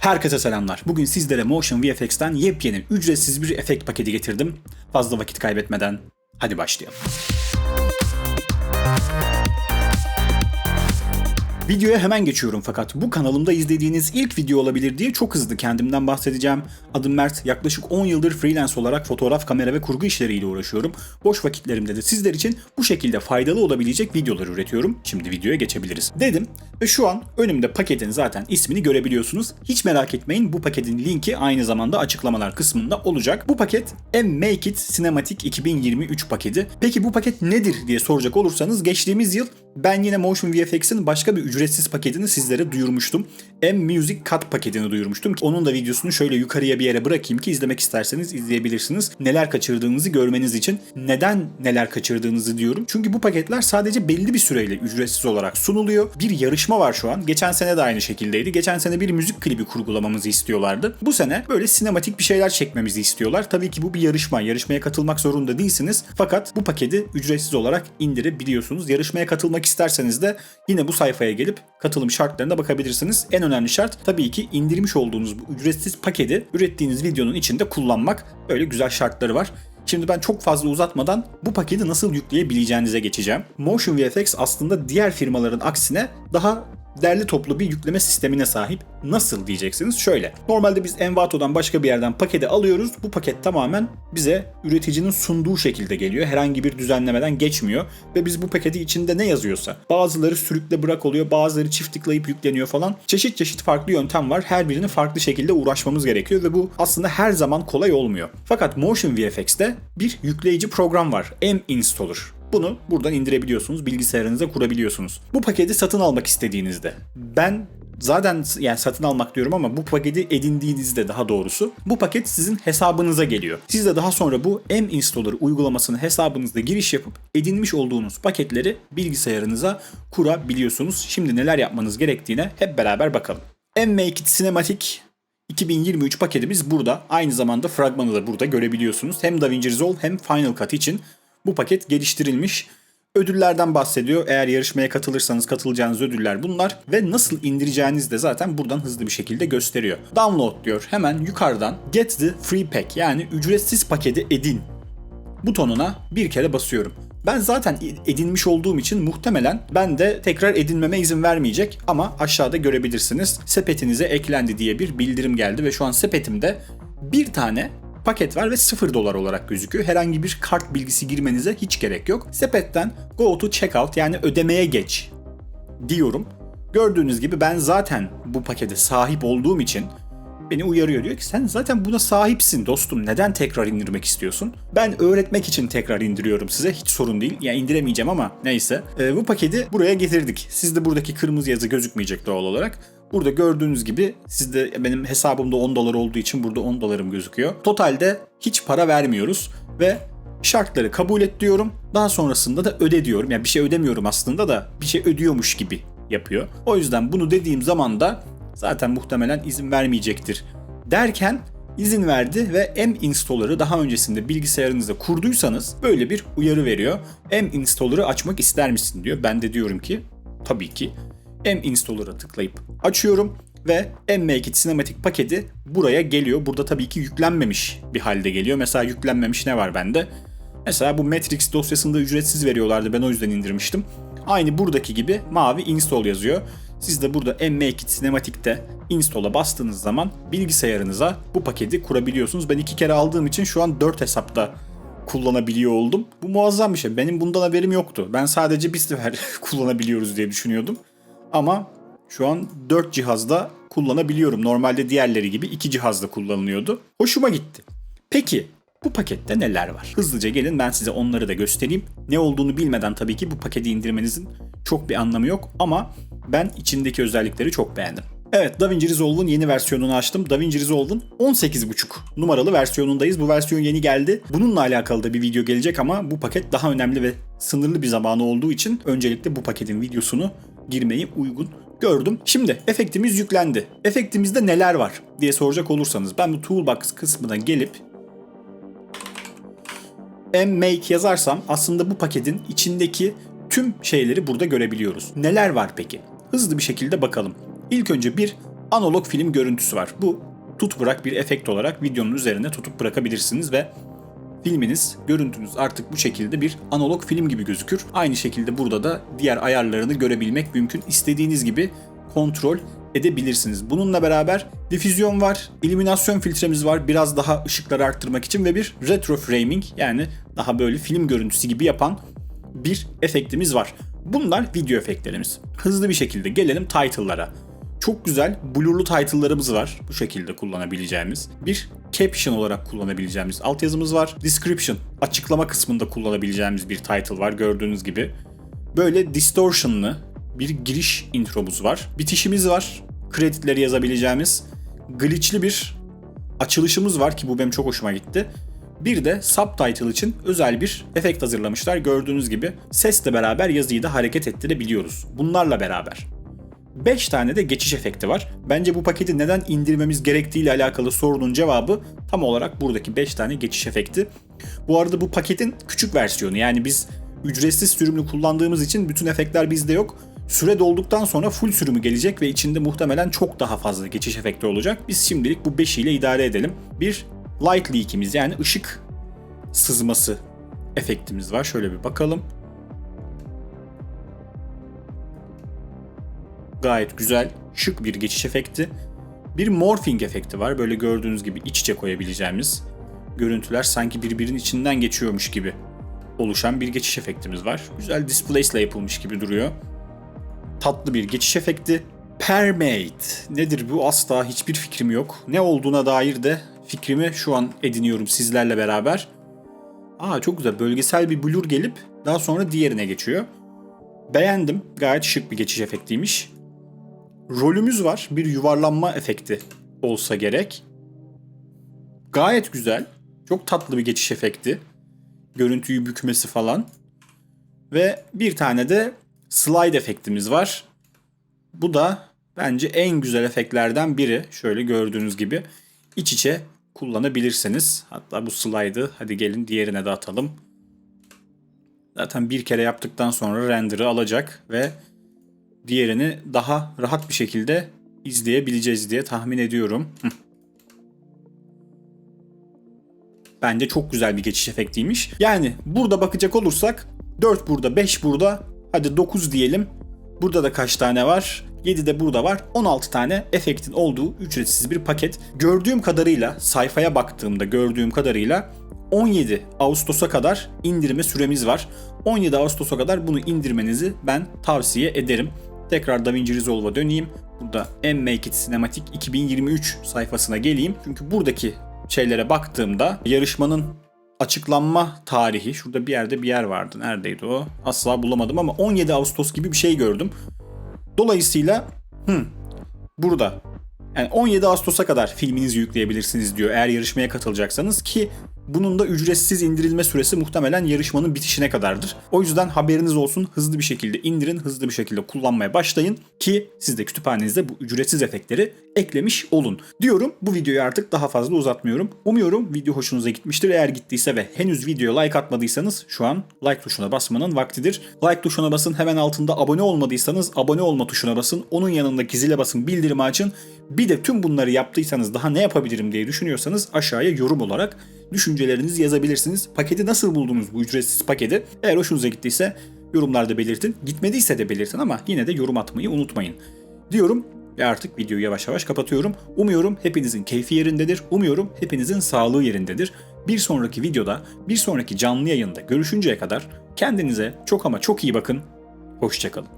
Herkese selamlar. Bugün sizlere Motion VFX'ten yepyeni ücretsiz bir efekt paketi getirdim. Fazla vakit kaybetmeden hadi başlayalım. Videoya hemen geçiyorum fakat bu kanalımda izlediğiniz ilk video olabilir diye çok hızlı kendimden bahsedeceğim. Adım Mert, yaklaşık 10 yıldır freelance olarak fotoğraf, kamera ve kurgu işleriyle uğraşıyorum. Boş vakitlerimde de sizler için bu şekilde faydalı olabilecek videolar üretiyorum. Şimdi videoya geçebiliriz. Dedim ve şu an önümde paketin zaten ismini görebiliyorsunuz. Hiç merak etmeyin bu paketin linki aynı zamanda açıklamalar kısmında olacak. Bu paket M-Make It Cinematic 2023 paketi. Peki bu paket nedir diye soracak olursanız geçtiğimiz yıl ben yine Motion VFX'in başka bir ücretsiz paketini sizlere duyurmuştum. M-Music Cut paketini duyurmuştum. Onun da videosunu şöyle yukarıya bir yere bırakayım ki izlemek isterseniz izleyebilirsiniz. Neler kaçırdığınızı görmeniz için. Neden neler kaçırdığınızı diyorum. Çünkü bu paketler sadece belli bir süreyle ücretsiz olarak sunuluyor. Bir yarışma var şu an. Geçen sene de aynı şekildeydi. Geçen sene bir müzik klibi kurgulamamızı istiyorlardı. Bu sene böyle sinematik bir şeyler çekmemizi istiyorlar. Tabii ki bu bir yarışma. Yarışmaya katılmak zorunda değilsiniz. Fakat bu paketi ücretsiz olarak indirebiliyorsunuz. Yarışmaya katılmak isterseniz de yine bu sayfaya gelip katılım şartlarına bakabilirsiniz. En önemli şart tabii ki indirmiş olduğunuz bu ücretsiz paketi ürettiğiniz videonun içinde kullanmak. Böyle güzel şartları var. Şimdi ben çok fazla uzatmadan bu paketi nasıl yükleyebileceğinize geçeceğim. Motion VFX aslında diğer firmaların aksine daha derli toplu bir yükleme sistemine sahip. Nasıl diyeceksiniz? Şöyle. Normalde biz Envato'dan başka bir yerden paketi alıyoruz. Bu paket tamamen bize üreticinin sunduğu şekilde geliyor. Herhangi bir düzenlemeden geçmiyor. Ve biz bu paketi içinde ne yazıyorsa. Bazıları sürükle bırak oluyor. Bazıları çift tıklayıp yükleniyor falan. Çeşit çeşit farklı yöntem var. Her birini farklı şekilde uğraşmamız gerekiyor. Ve bu aslında her zaman kolay olmuyor. Fakat Motion VFX'te bir yükleyici program var. M-Installer. Bunu buradan indirebiliyorsunuz, bilgisayarınıza kurabiliyorsunuz. Bu paketi satın almak istediğinizde ben zaten yani satın almak diyorum ama bu paketi edindiğinizde daha doğrusu bu paket sizin hesabınıza geliyor. Siz de daha sonra bu M-Installer uygulamasını hesabınızda giriş yapıp edinmiş olduğunuz paketleri bilgisayarınıza kurabiliyorsunuz. Şimdi neler yapmanız gerektiğine hep beraber bakalım. M-Make It Cinematic 2023 paketimiz burada. Aynı zamanda fragmanı da burada görebiliyorsunuz. Hem DaVinci Resolve hem Final Cut için bu paket geliştirilmiş. Ödüllerden bahsediyor. Eğer yarışmaya katılırsanız katılacağınız ödüller bunlar ve nasıl indireceğiniz de zaten buradan hızlı bir şekilde gösteriyor. Download diyor. Hemen yukarıdan Get the Free Pack yani ücretsiz paketi edin butonuna bir kere basıyorum. Ben zaten edinmiş olduğum için muhtemelen ben de tekrar edinmeme izin vermeyecek ama aşağıda görebilirsiniz. Sepetinize eklendi diye bir bildirim geldi ve şu an sepetimde bir tane paket var ve 0 dolar olarak gözüküyor. Herhangi bir kart bilgisi girmenize hiç gerek yok. Sepetten go to checkout yani ödemeye geç diyorum. Gördüğünüz gibi ben zaten bu pakete sahip olduğum için beni uyarıyor. Diyor ki sen zaten buna sahipsin dostum. Neden tekrar indirmek istiyorsun? Ben öğretmek için tekrar indiriyorum size. Hiç sorun değil. Yani indiremeyeceğim ama neyse. Ee, bu paketi buraya getirdik. Sizde buradaki kırmızı yazı gözükmeyecek doğal olarak. Burada gördüğünüz gibi sizde benim hesabımda 10 dolar olduğu için burada 10 dolarım gözüküyor. Totalde hiç para vermiyoruz ve şartları kabul et diyorum. Daha sonrasında da öde diyorum. Yani bir şey ödemiyorum aslında da bir şey ödüyormuş gibi yapıyor. O yüzden bunu dediğim zaman da zaten muhtemelen izin vermeyecektir derken izin verdi ve M-Installer'ı daha öncesinde bilgisayarınızda kurduysanız böyle bir uyarı veriyor. M-Installer'ı açmak ister misin diyor. Ben de diyorum ki tabii ki M-Installer'a tıklayıp açıyorum ve M-Make It Cinematic paketi buraya geliyor. Burada tabii ki yüklenmemiş bir halde geliyor. Mesela yüklenmemiş ne var bende? Mesela bu Matrix dosyasında ücretsiz veriyorlardı. Ben o yüzden indirmiştim. Aynı buradaki gibi mavi install yazıyor. Siz de burada M-Make It Cinematic'te install'a bastığınız zaman bilgisayarınıza bu paketi kurabiliyorsunuz. Ben iki kere aldığım için şu an 4 hesapta kullanabiliyor oldum. Bu muazzam bir şey. Benim bundan haberim yoktu. Ben sadece bir sefer kullanabiliyoruz diye düşünüyordum. Ama şu an 4 cihazda kullanabiliyorum. Normalde diğerleri gibi 2 cihazda kullanılıyordu. Hoşuma gitti. Peki bu pakette neler var? Hızlıca gelin ben size onları da göstereyim. Ne olduğunu bilmeden tabii ki bu paketi indirmenizin çok bir anlamı yok ama ben içindeki özellikleri çok beğendim. Evet DaVinci Resolve'un yeni versiyonunu açtım. DaVinci Resolve'un 18.5 numaralı versiyonundayız. Bu versiyon yeni geldi. Bununla alakalı da bir video gelecek ama bu paket daha önemli ve sınırlı bir zamanı olduğu için öncelikle bu paketin videosunu girmeyi uygun gördüm. Şimdi efektimiz yüklendi. Efektimizde neler var diye soracak olursanız ben bu toolbox kısmına gelip M-Make yazarsam aslında bu paketin içindeki tüm şeyleri burada görebiliyoruz. Neler var peki? Hızlı bir şekilde bakalım. İlk önce bir analog film görüntüsü var. Bu tut bırak bir efekt olarak videonun üzerine tutup bırakabilirsiniz ve filminiz, görüntünüz artık bu şekilde bir analog film gibi gözükür. Aynı şekilde burada da diğer ayarlarını görebilmek mümkün. İstediğiniz gibi kontrol edebilirsiniz. Bununla beraber difüzyon var, illuminasyon filtremiz var biraz daha ışıkları arttırmak için ve bir retro framing yani daha böyle film görüntüsü gibi yapan bir efektimiz var. Bunlar video efektlerimiz. Hızlı bir şekilde gelelim title'lara. Çok güzel blurlu title'larımız var. Bu şekilde kullanabileceğimiz. Bir caption olarak kullanabileceğimiz altyazımız var. Description, açıklama kısmında kullanabileceğimiz bir title var gördüğünüz gibi. Böyle distortion'lı bir giriş intromuz var. Bitişimiz var. Kredileri yazabileceğimiz. Glitch'li bir açılışımız var ki bu benim çok hoşuma gitti. Bir de subtitle için özel bir efekt hazırlamışlar. Gördüğünüz gibi sesle beraber yazıyı da hareket ettirebiliyoruz. Bunlarla beraber. 5 tane de geçiş efekti var. Bence bu paketi neden indirmemiz gerektiği ile alakalı sorunun cevabı tam olarak buradaki 5 tane geçiş efekti. Bu arada bu paketin küçük versiyonu yani biz ücretsiz sürümünü kullandığımız için bütün efektler bizde yok. Süre dolduktan sonra full sürümü gelecek ve içinde muhtemelen çok daha fazla geçiş efekti olacak. Biz şimdilik bu 5 ile idare edelim. Bir light leak'imiz yani ışık sızması efektimiz var. Şöyle bir bakalım. Gayet güzel, şık bir geçiş efekti. Bir morphing efekti var. Böyle gördüğünüz gibi iç içe koyabileceğimiz görüntüler sanki birbirinin içinden geçiyormuş gibi oluşan bir geçiş efektimiz var. Güzel displace ile yapılmış gibi duruyor. Tatlı bir geçiş efekti. Permate. Nedir bu? Asla hiçbir fikrim yok. Ne olduğuna dair de fikrimi şu an ediniyorum sizlerle beraber. Aa çok güzel. Bölgesel bir blur gelip daha sonra diğerine geçiyor. Beğendim. Gayet şık bir geçiş efektiymiş. Rolümüz var. Bir yuvarlanma efekti olsa gerek. Gayet güzel. Çok tatlı bir geçiş efekti. Görüntüyü bükmesi falan. Ve bir tane de slide efektimiz var. Bu da bence en güzel efektlerden biri. Şöyle gördüğünüz gibi iç içe kullanabilirsiniz. Hatta bu slide'ı hadi gelin diğerine de atalım. Zaten bir kere yaptıktan sonra render'ı alacak ve diğerini daha rahat bir şekilde izleyebileceğiz diye tahmin ediyorum. Bence çok güzel bir geçiş efektiymiş. Yani burada bakacak olursak 4 burada 5 burada hadi 9 diyelim. Burada da kaç tane var? 7 de burada var. 16 tane efektin olduğu ücretsiz bir paket. Gördüğüm kadarıyla sayfaya baktığımda gördüğüm kadarıyla 17 Ağustos'a kadar indirme süremiz var. 17 Ağustos'a kadar bunu indirmenizi ben tavsiye ederim. Tekrar DaVinci Resolve'a döneyim. Burada M-Make It Cinematic 2023 sayfasına geleyim. Çünkü buradaki şeylere baktığımda yarışmanın açıklanma tarihi şurada bir yerde bir yer vardı. Neredeydi o? Asla bulamadım ama 17 Ağustos gibi bir şey gördüm. Dolayısıyla hı, burada yani 17 Ağustos'a kadar filminizi yükleyebilirsiniz diyor eğer yarışmaya katılacaksanız ki bunun da ücretsiz indirilme süresi muhtemelen yarışmanın bitişine kadardır. O yüzden haberiniz olsun hızlı bir şekilde indirin, hızlı bir şekilde kullanmaya başlayın ki siz de kütüphanenizde bu ücretsiz efektleri eklemiş olun. Diyorum bu videoyu artık daha fazla uzatmıyorum. Umuyorum video hoşunuza gitmiştir. Eğer gittiyse ve henüz videoya like atmadıysanız şu an like tuşuna basmanın vaktidir. Like tuşuna basın hemen altında abone olmadıysanız abone olma tuşuna basın. Onun yanındaki zile basın bildirimi açın. Bir de tüm bunları yaptıysanız daha ne yapabilirim diye düşünüyorsanız aşağıya yorum olarak düşüncelerinizi yazabilirsiniz. Paketi nasıl buldunuz bu ücretsiz paketi? Eğer hoşunuza gittiyse yorumlarda belirtin. Gitmediyse de belirtin ama yine de yorum atmayı unutmayın. Diyorum ve artık videoyu yavaş yavaş kapatıyorum. Umuyorum hepinizin keyfi yerindedir. Umuyorum hepinizin sağlığı yerindedir. Bir sonraki videoda, bir sonraki canlı yayında görüşünceye kadar kendinize çok ama çok iyi bakın. Hoşçakalın.